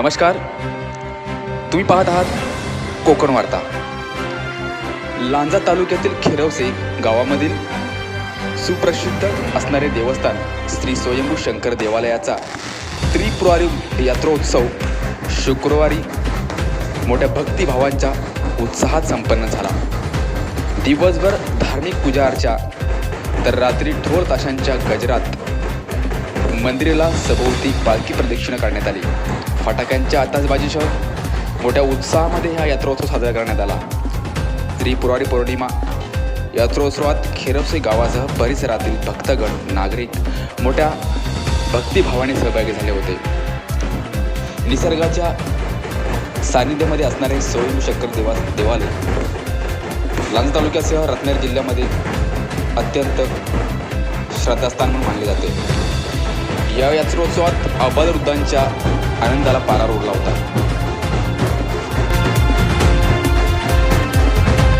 नमस्कार. तुम्ही पाहत आहात कोकण वार्ता. लांजा तालुक्यातील खिरवसे गावामधील सुप्रसिद्ध असणारे देवस्थान श्री स्वयंभू शंकर देवालयाचा त्रिपुरारी यात्रोत्सव शुक्रवारी मोठ्या भक्तिभावांच्या उत्साहात संपन्न झाला. दिवसभर धार्मिक पूजा अर्चा तर रात्री ढोल ताशांच्या गजरात मंदिराला सभोवती पालखी प्रदक्षिणा करण्यात आली. फटाक्यांच्या आताचबाजीसह मोठ्या उत्साहामध्ये हा यात्रोत्सव साजरा करण्यात आला. त्रिपुरारी पौर्णिमा यात्रोत्सवात खेरपसे गावासह परिसरातील भक्तगण नागरिक मोठ्या भक्तिभावाने सहभागी झाले होते. निसर्गाच्या सानिध्यामध्ये असणारे स्वयंभू शंकर देवा देवालय लांजा तालुक्यासह रत्नागिरी जिल्ह्यामध्ये अत्यंत श्रद्धास्थान म्हणून मानले जाते. या यात्रोत्सवात आबालवृद्धांच्या आनंदाला पारा रोडला होता.